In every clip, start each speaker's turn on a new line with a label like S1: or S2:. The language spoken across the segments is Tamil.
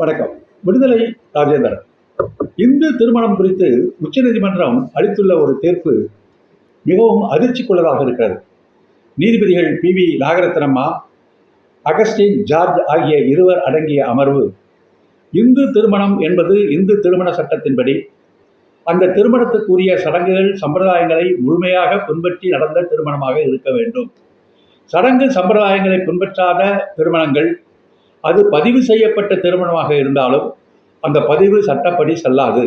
S1: வணக்கம். விடுதலை ராஜேந்திரன். இந்து திருமணம் குறித்து உச்சநீதிமன்றம் அளித்துள்ள ஒரு தீர்ப்பு மிகவும் அதிர்ச்சிக்குள்ளதாக இருக்கிறது. நீதிபதிகள் B V Nagarathnamma Augustine George ஆகிய இருவர் அடங்கிய அமர்வு இந்து திருமணம் என்பது இந்து திருமண சட்டத்தின்படி அந்த திருமணத்துக்குரிய சடங்குகள் சம்பிரதாயங்களை முழுமையாக பின்பற்றி நடந்த திருமணமாக இருக்க வேண்டும். சடங்கு சம்பிரதாயங்களை பின்பற்றாத திருமணங்கள் அது பதிவு செய்யப்பட்ட திருமணமாக இருந்தாலும் அந்த பதிவு சட்டப்படி செல்லாது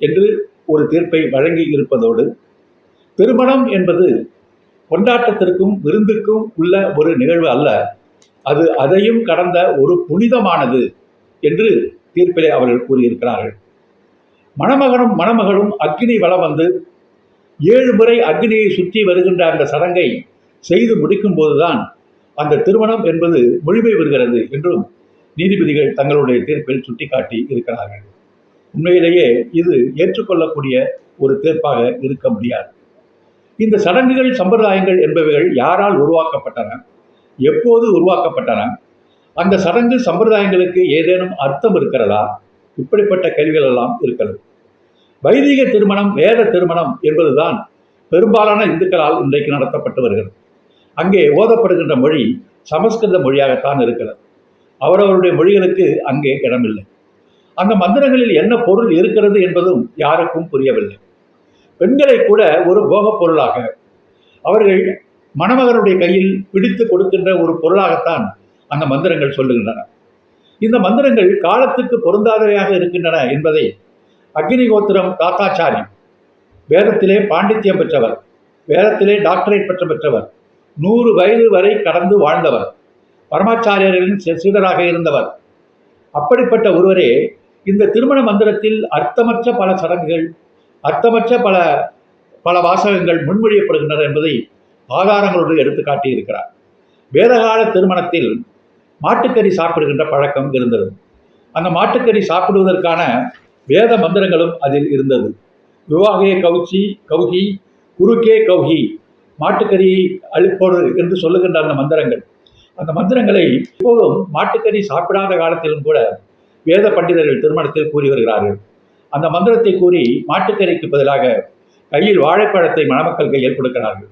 S1: என்று ஒரு தீர்ப்பை வழங்கி இருப்பதோடு திருமணம் என்பது கொண்டாட்டத்திற்கும் விருந்துக்கும் உள்ள ஒரு நிகழ்வு அல்ல. அது அதையும் கடந்த ஒரு புனிதமானது என்று தீர்ப்பிலே அவர்கள் கூறியிருக்கிறார்கள். மணமகனும் மணமகளும் அக்னி வலம் வந்து ஏழு முறை அக்னியை சுற்றி வருகின்ற அந்த சடங்கை செய்து முடிக்கும் போதுதான் அந்த திருமணம் என்பது முழுமை வருகிறது என்றும் நீதிபதிகள் தங்களுடைய தீர்ப்பில் சுட்டிக்காட்டி இருக்கிறார்கள். உண்மையிலேயே இது ஏற்றுக்கொள்ளக்கூடிய ஒரு தீர்ப்பாக இருக்க முடியாது. இந்த சடங்குகள் சம்பிரதாயங்கள் என்பவைகள் யாரால் உருவாக்கப்பட்டன? எப்போது உருவாக்கப்பட்டன? அந்த சடங்கு சம்பிரதாயங்களுக்கு ஏதேனும் அர்த்தம் இருக்கிறதா? இப்படிப்பட்ட கேள்விகள் எல்லாம் இருக்கிறது. வைதிக திருமணம் வேத திருமணம் என்பதுதான் பெரும்பாலான இந்துக்களால் இன்றைக்கு நடத்தப்பட்டு வருகிறது. அங்கே ஓதப்படுகின்ற மொழி சமஸ்கிருத மொழியாகத்தான் இருக்கிறது. அவரவருடைய மொழிகளுக்கு அங்கே இடமில்லை. அந்த மந்திரங்களில் என்ன பொருள் இருக்கிறது என்பதும் யாருக்கும் புரியவில்லை. பெண்களை கூட ஒரு போகப் பொருளாக அவர்கள் மணமகனுடைய கையில் பிடித்து கொடுக்கின்ற ஒரு பொருளாகத்தான் அந்த மந்திரங்கள் சொல்லுகின்றன. இந்த மந்திரங்கள் காலத்துக்கு பொருந்தாதவையாக இருக்கின்றன என்பதை அக்னிகோத்திரம் தாத்தாச்சாரி வேதத்திலே பாண்டித்யம் பெற்றவர் வேதத்திலே டாக்டரேட் பெற்ற பெற்றவர் நூறு வயது வரை கடந்து வாழ்ந்தவர். பரமாச்சாரியர்களின் சீடராக இருந்தவர். அப்படிப்பட்ட ஒருவரே இந்த திருமண மந்திரத்தில் அர்த்தமற்ற பல சடங்குகள் அர்த்தமற்ற பல பல வாசகங்கள் முன்மொழியப்படுகின்றன என்பதை ஆதாரங்களோடு எடுத்து காட்டியிருக்கிறார் வேதகால திருமணத்தில் மாட்டுக்கறி சாப்பிடுகின்ற பழக்கம் இருந்தது. அந்த மாட்டுக்கறி சாப்பிடுவதற்கான வேத மந்திரங்களும் அதில் இருந்தது. விவாகே கௌச்சி கௌஹி குறுக்கே கௌஹி மாட்டுக்கறியை அழிப்போடு என்று சொல்லுகின்ற அந்த மந்திரங்கள். அந்த மந்திரங்களை இப்போதும் மாட்டுக்கறி சாப்பிடாத காலத்திலும் கூட வேத பண்டிதர்கள் திருமணத்தில் கூறி வருகிறார்கள். அந்த மந்திரத்தை கூறி மாட்டுக்கறிக்கு பதிலாக கையில் வாழைப்பழத்தை மணமக்கள் கையில் கொடுக்கிறார்கள்.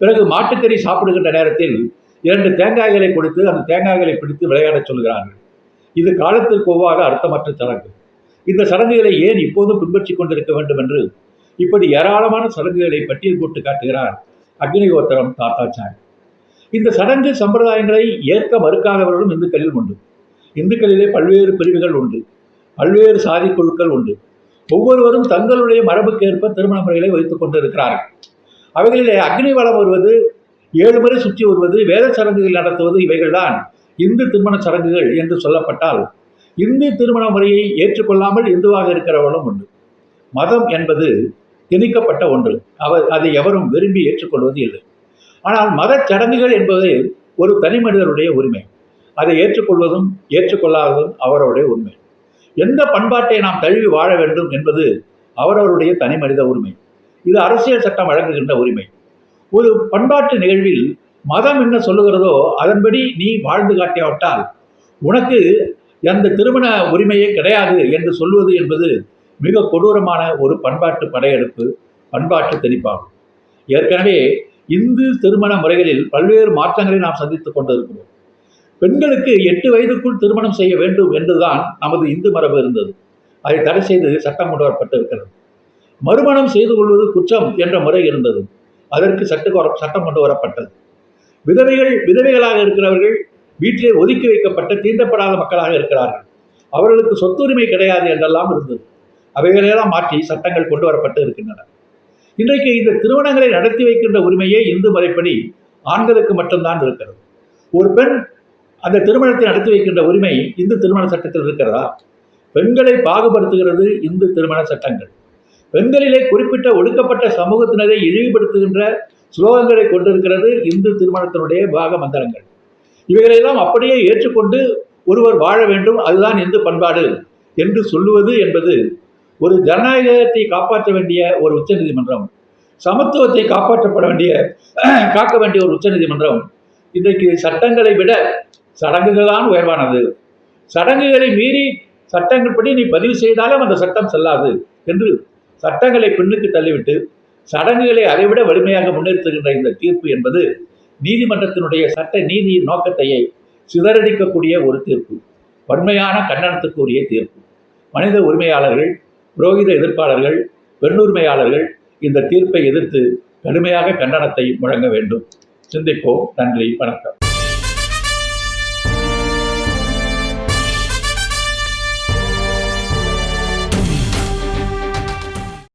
S1: பிறகு மாட்டுக்கறி சாப்பிடுகின்ற நேரத்தில் இரண்டு தேங்காய்களை கொடுத்து அந்த தேங்காய்களை பிடித்து விளையாடச் சொல்கிறார்கள். இது காலத்திற்கு ஒவ்வாத அர்த்தமற்ற சடங்கு. இந்த சடங்குகளை ஏன் இப்போதும் பின்பற்றி கொண்டிருக்க வேண்டும் என்று இப்படி ஏராளமான சடங்குகளை பட்டியல் போட்டு காட்டுகிறார் அக்னிகோத்திரம் தாத்தாச்சாரி. இந்த சடங்கு சம்பிரதாயங்களை ஏற்க மறுக்காதவர்களும் இந்துக்களில் உண்டு. இந்துக்களிலே பல்வேறு பிரிவுகள் உண்டு. பல்வேறு சாதி குழுக்கள் உண்டு. ஒவ்வொருவரும் தங்களுடைய மரபுக்கேற்ப திருமண முறைகளை வைத்துக் கொண்டிருக்கிறார்கள். அவைகளிலே அக்னி வளம் வருவது ஏழு முறை சுற்றி வருவது வேத சடங்குகள் நடத்துவது இவைகள்தான் இந்து திருமண சடங்குகள் என்று சொல்லப்பட்டால் இந்து திருமண முறையை ஏற்றுக்கொள்ளாமல் இந்துவாக இருக்கிறவர்களும் உண்டு. மதம் என்பது திணிக்கப்பட்ட ஒன்று. அவர் அதை எவரும் விரும்பி ஏற்றுக்கொள்வது இல்லை. ஆனால் மதச் சடங்குகள் என்பது ஒரு தனி மனிதருடைய உரிமை. அதை ஏற்றுக்கொள்வதும் ஏற்றுக்கொள்ளாததும் அவரவருடைய உரிமை. எந்த பண்பாட்டை நாம் தழுவி வாழ வேண்டும் என்பது அவரவருடைய தனி மனித உரிமை. இது அரசியல் சட்டம் வழங்குகின்ற உரிமை. ஒரு பண்பாட்டு நிகழ்வில் மதம் என்ன சொல்லுகிறதோ அதன்படி நீ வாழ்ந்து காட்டியாவிட்டால் உனக்கு அந்த திருமண உரிமையே கிடையாது என்று சொல்வது என்பது மிக கொடூரமான ஒரு பண்பாட்டு படையெடுப்பு பண்பாட்டு திணிப்பாகும் ஏற்கனவே இந்து திருமண முறைகளில் பல்வேறு மாற்றங்களை நாம் சந்தித்துக் கொண்டிருக்கிறோம். பெண்களுக்கு எட்டு வயதுக்குள் திருமணம் செய்ய வேண்டும் என்றுதான் நமது இந்து மரபு இருந்தது. அதை தடை செய்து சட்டம் கொண்டு வரப்பட்டிருக்கிறது. மறுமணம் செய்து கொள்வது குற்றம் என்ற முறை இருந்தது. அதற்கு சட்ட சட்டம் கொண்டு வரப்பட்டது. விதவைகள் விதவைகளாக இருக்கிறவர்கள் வீட்டிலே ஒதுக்கி வைக்கப்பட்ட தீண்டப்படாத மக்களாக இருக்கிறார்கள். அவர்களுக்கு சொத்துரிமை கிடையாது என்றெல்லாம் இருந்தது. அவைகளையெல்லாம் மாற்றி சட்டங்கள் கொண்டு வரப்பட்டு இருக்கின்றன. இன்றைக்கு இந்த திருமணங்களை நடத்தி வைக்கின்ற உரிமையே இந்து முறைப்படி ஆண்களுக்கு மட்டும்தான் இருக்கிறது. ஒரு பெண் அந்த திருமணத்தை நடத்தி வைக்கின்ற உரிமை இந்து திருமண சட்டத்தில் இருக்கிறதா? பெண்களை பாகுபடுத்துகிறது இந்து திருமண சட்டங்கள். பெண்களிலே குறிப்பிட்ட ஒடுக்கப்பட்ட சமூகத்தினரை இழிவுபடுத்துகின்ற ஸ்லோகங்களை கொண்டிருக்கிறது இந்து திருமணத்தினுடைய பாக மந்திரங்கள். இவைகளெல்லாம் அப்படியே ஏற்றுக்கொண்டு ஒருவர் வாழ வேண்டும். அதுதான் இந்து பண்பாடு என்று சொல்லுவது என்பது ஒரு ஜனநாயகத்தை காப்பாற்ற வேண்டிய ஒரு உச்சநீதிமன்றம் சமத்துவத்தை காப்பாற்றப்பட வேண்டிய காக்க வேண்டிய ஒரு உச்சநீதிமன்றம் இன்றைக்கு சட்டங்களை விட சடங்குகள்தான் உயர்வானது. சடங்குகளை மீறி சட்டங்கள் படி நீ பதிவு செய்தாலும் அந்த சட்டம் செல்லாது என்று சட்டங்களை பின்னுக்கு தள்ளிவிட்டு சடங்குகளை அதைவிட வலிமையாக முன்னிறுத்துகின்ற இந்த தீர்ப்பு என்பது நீதிமன்றத்தினுடைய சட்ட நீதியின் நோக்கத்தையே சிதறடிக்கக்கூடிய ஒரு தீர்ப்பு. வன்மையான கண்டனத்துக்குரிய தீர்ப்பு. மனித உரிமையாளர்கள் புரோகித எதிர்ப்பாளர்கள் பெண்ணுரிமையாளர்கள் இந்த தீர்ப்பை எதிர்த்து கடுமையாக கண்டனத்தை முழங்க வேண்டும். சிந்திப்போம். நன்றி. வணக்கம்.